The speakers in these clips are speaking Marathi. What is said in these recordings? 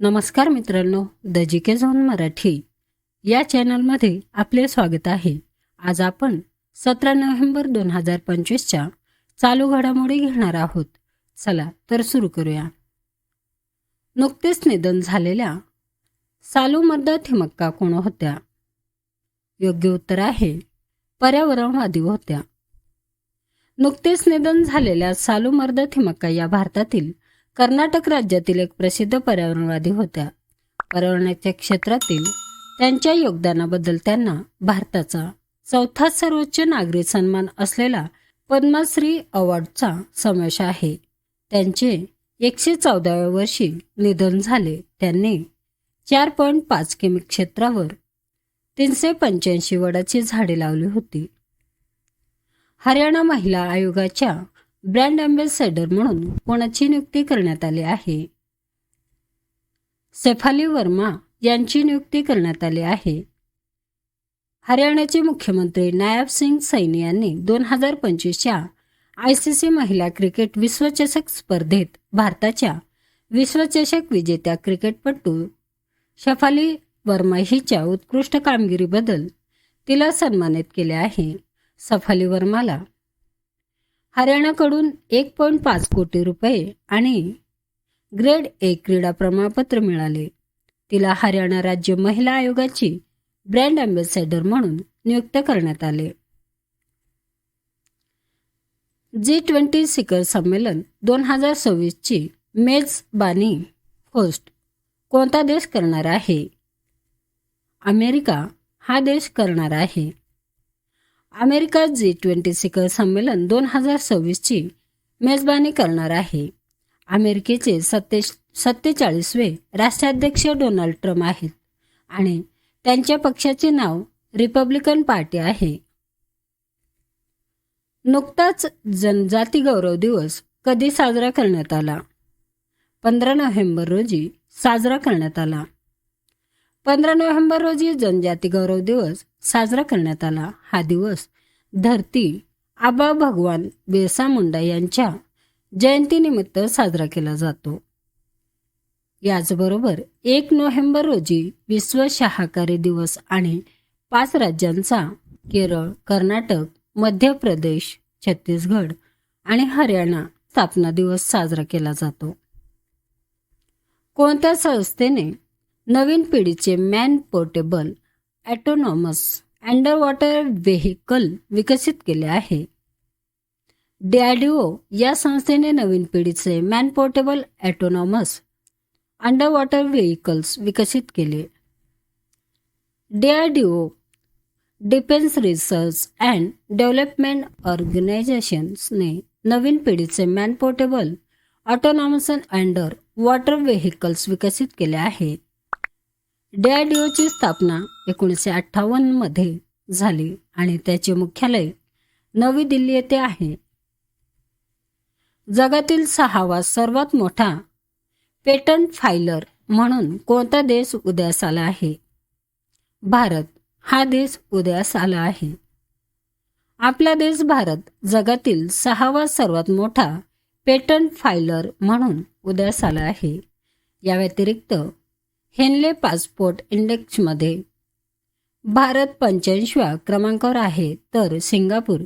नमस्कार मित्रांनो the G K zone Marathi या चॅनलमध्ये आपले स्वागत आहे. आज आपण सतरा नोव्हेंबर दोन हजार पंचवीसच्या चालू घडामोडी घेणार आहोत. चला तर सुरू करूया. नुकतेच निधन झालेल्या सालू मर्दा थिमक्का कोण होत्या? योग्य उत्तर आहे पर्यावरणवादी होत्या. नुकतेच निधन झालेल्या सालू मर्दा थिमक्का या भारतातील कर्नाटक राज्यातील एक प्रसिद्ध पर्यावरणवादी होत्या. पर्यावरणाच्या क्षेत्रातील त्यांच्या योगदानाबद्दल त्यांना भारताचा चौथा सर्वोच्च नागरी सन्मान असलेला पद्मश्री अवॉर्डचा समावेश आहे. त्यांचे एकशे चौदाव्या वर्षी निधन झाले. त्यांनी चार पॉईंट पाच किमी क्षेत्रावर तीनशे पंच्याऐंशी वडाची झाडे लावली होती. हरियाणा महिला आयोगाच्या ब्रँड अँबॅसेडर म्हणून कोणाची नियुक्ती करण्यात आली आहे? सेफाली वर्मा यांची नियुक्ती करण्यात आली आहे. हरियाणाचे मुख्यमंत्री नायब सिंग सैनी यांनी दोन हजार पंचवीसच्या आय सी सी महिला क्रिकेट विश्वचषक स्पर्धेत भारताच्या विश्वचषक विजेत्या क्रिकेटपटू शफाली वर्मा हिच्या उत्कृष्ट कामगिरीबद्दल तिला सन्मानित केले आहे. सफाली वर्माला हरियाणाकडून एक पॉईंट पाच कोटी रुपये आणि ग्रेड ए क्रीडा प्रमाणपत्र मिळाले. तिला हरियाणा राज्य महिला आयोगाची ब्रँड अँबॅसेडर म्हणून नियुक्त करण्यात आले. जी ट्वेंटी शिखर संमेलन दोन हजार सव्वीसची मेजबानी होस्ट कोणता देश करणार आहे? अमेरिका हा देश करणार आहे. अमेरिका जी ट्वेंटी शिखर संमेलन दोन हजार सव्वीसची मेजबानी करणार आहे. अमेरिकेचे सत्ते सत्तेचाळीसवे राष्ट्राध्यक्ष डोनाल्ड ट्रम्प आहेत आणि त्यांच्या पक्षाचे नाव रिपब्लिकन पार्टी आहे. नुकताच जनजाती गौरव दिवस कधी साजरा करण्यात आला? पंधरा नोव्हेंबर रोजी साजरा करण्यात आला. पंधरा नोव्हेंबर रोजी जनजाती गौरव दिवस साजरा करण्यात आला. हा दिवस धरती आबा भगवान बिरसा मुंडा यांच्या जयंतीनिमित्त साजरा केला जातो. याचबरोबर एक नोव्हेंबर रोजी विश्व शाकाहारी दिवस आणि पाच राज्यांचा केरळ कर्नाटक मध्य प्रदेश छत्तीसगड आणि हरियाणा स्थापना दिवस साजरा केला जातो. कोणत्या संस्थेने नवीन पिढीचे man portable autonomous under water vehicle विकसित केले आहे. डीआरडीओ या संस्थेने नवीन पिढीचे man portable autonomous under water vehicles विकसित केले. DRDO defence research and development ऑर्गनायझेशन्सने नवीन पिढीचे man portable autonomous under water vehicles विकसित केले आहेत. डीआरडीओची स्थापना एकोणीसशे अठ्ठावन्नमध्ये झाली आणि त्याचे मुख्यालय नवी दिल्ली येथे आहे. जगातील सहावा सर्वात मोठा पेटंट फायलर म्हणून कोणता देश उदयास आला आहे? भारत हा देश उदयास आला आहे. आपला देश भारत जगातील सहावा सर्वात मोठा पेटंट फायलर म्हणून उदयास आला आहे. या व्यतिरिक्त हेनले पासपोर्ट इंडेक्समध्ये. भारत पंच्याऐंशीव्या क्रमांकावर आहे तर सिंगापूर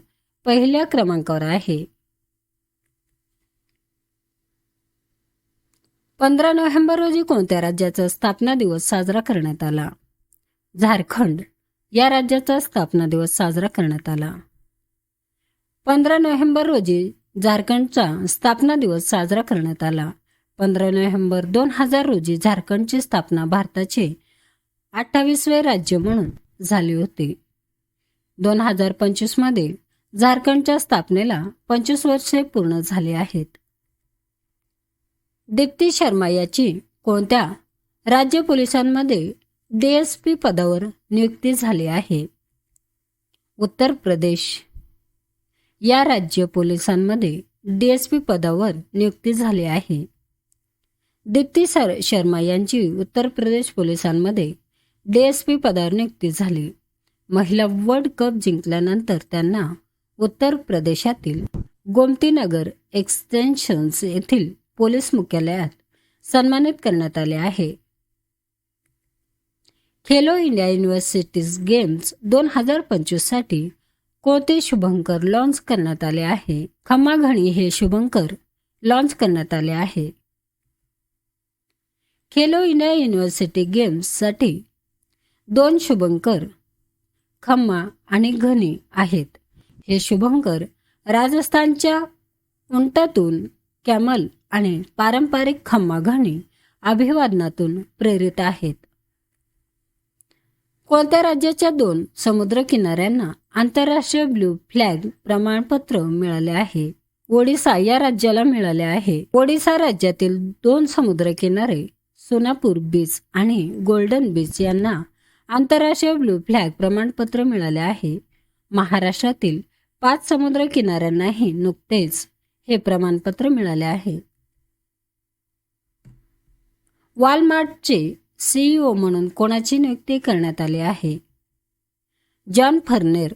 पहिल्या क्रमांकावर आहे. पंधरा नोव्हेंबर रोजी कोणत्या राज्याचा स्थापना दिवस साजरा करण्यात आला? झारखंड. या राज्याचा स्थापना दिवस साजरा करण्यात आला. पंधरा नोव्हेंबर रोजी झारखंडचा स्थापना दिवस साजरा करण्यात आला. पंधरा नोव्हेंबर दोन हजार रोजी झारखंडची स्थापना भारताचे अठ्ठावीसवे राज्य म्हणून झाले होते. दोन हजार पंचवीसमध्ये झारखंडच्या स्थापनेला पंचवीस वर्षे पूर्ण झाली आहेत. दीप्ती शर्मा याची कोणत्या राज्य पोलिसांमध्ये डीएसपी पदावर नियुक्ती झाली आहे? उत्तर प्रदेश. या राज्य पोलिसांमध्ये डीएसपी पदावर नियुक्ती झाली आहे. दीप्ती सर शर्मा यांची उत्तर प्रदेश पोलिसांमध्ये डीएसपी पदावर नियुक्ती झाली. महिला वर्ल्ड कप जिंकल्यानंतर त्यांना उत्तर प्रदेशातील गोमतीनगर एक्सटेन्शन्स येथील पोलीस मुख्यालयात सन्मानित करण्यात आले आहे. खेलो इंडिया युनिव्हर्सिटीज गेम्स दोन हजार पंचवीससाठी कोणते शुभंकर लॉन्च करण्यात आले आहे? खम्माघणी हे शुभंकर लॉन्च करण्यात आले आहे. खेलो इंडिया युनिव्हर्सिटी गेम्ससाठी दोन शुभंकर खम्मा आणि घनी आहेत. हे शुभंकर राजस्थानच्या उंटातून कॅमल आणि पारंपरिक खम्मा घनी अभिवादनातून प्रेरित आहेत. कोणत्या राज्याच्या दोन समुद्रकिनाऱ्यांना आंतरराष्ट्रीय ब्लू फ्लॅग प्रमाणपत्र मिळाले आहे? ओडिसा या राज्याला मिळाले आहे. ओडिसा राज्यातील दोन समुद्रकिनारे सोनापूर बीच आणि गोल्डन बीच यांना आंतरराष्ट्रीय ब्लू फ्लॅग प्रमाणपत्र मिळाले आहे. महाराष्ट्रातील पाच समुद्र किनाऱ्यांनाही नुकतेच हे प्रमाणपत्र मिळाले आहे. वॉलमार्टचे सीईओ म्हणून कोणाची नियुक्ती करण्यात आली आहे? जॉन फर्नेर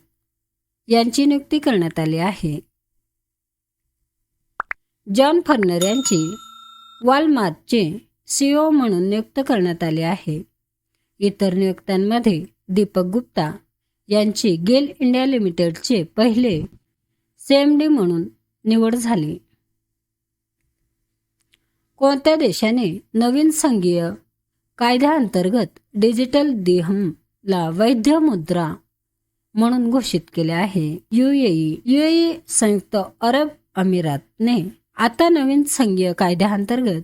यांची नियुक्ती करण्यात आली आहे. जॉन फर्नर यांची वॉलमार्टचे सीईओ म्हणून नियुक्त करण्यात आले आहे. इतर नियुक्त्यांमध्ये दीपक गुप्ता यांची गेल इंडिया लिमिटेडचे पहिले सीएमडी म्हणून निवड झाली. कोणत्या देशाने नवीन संघीय कायद्याअंतर्गत डिजिटल दिहमला वैध मुद्रा म्हणून घोषित केले आहे? युएई युएई संयुक्त अरब अमिरातने आता नवीन संघीय कायद्याअंतर्गत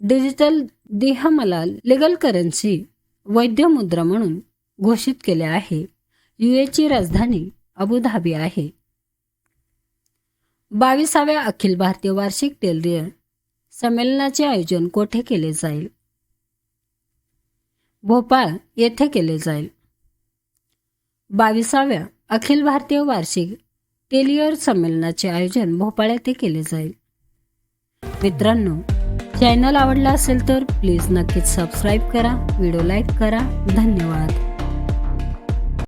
डिजिटल दिहमला लिगल करन्सी वैद्य मुद्रा म्हणून घोषित केले आहे. युएची राजधानी अबुधाबी आहे. बावीसाव्या अखिल भारतीय वार्षिक टेलरियर संमेलनाचे आयोजन कोठे केले जाईल? भोपाळ येथे केले जाईल. बावीसाव्या अखिल भारतीय वार्षिक टेलियर संमेलनाचे आयोजन भोपाळ येथे केले जाईल. मित्रांनो चॅनल आवडला असेल तर प्लीज नक्कीच सबस्क्राईब करा व्हिडिओ लाईक करा. धन्यवाद.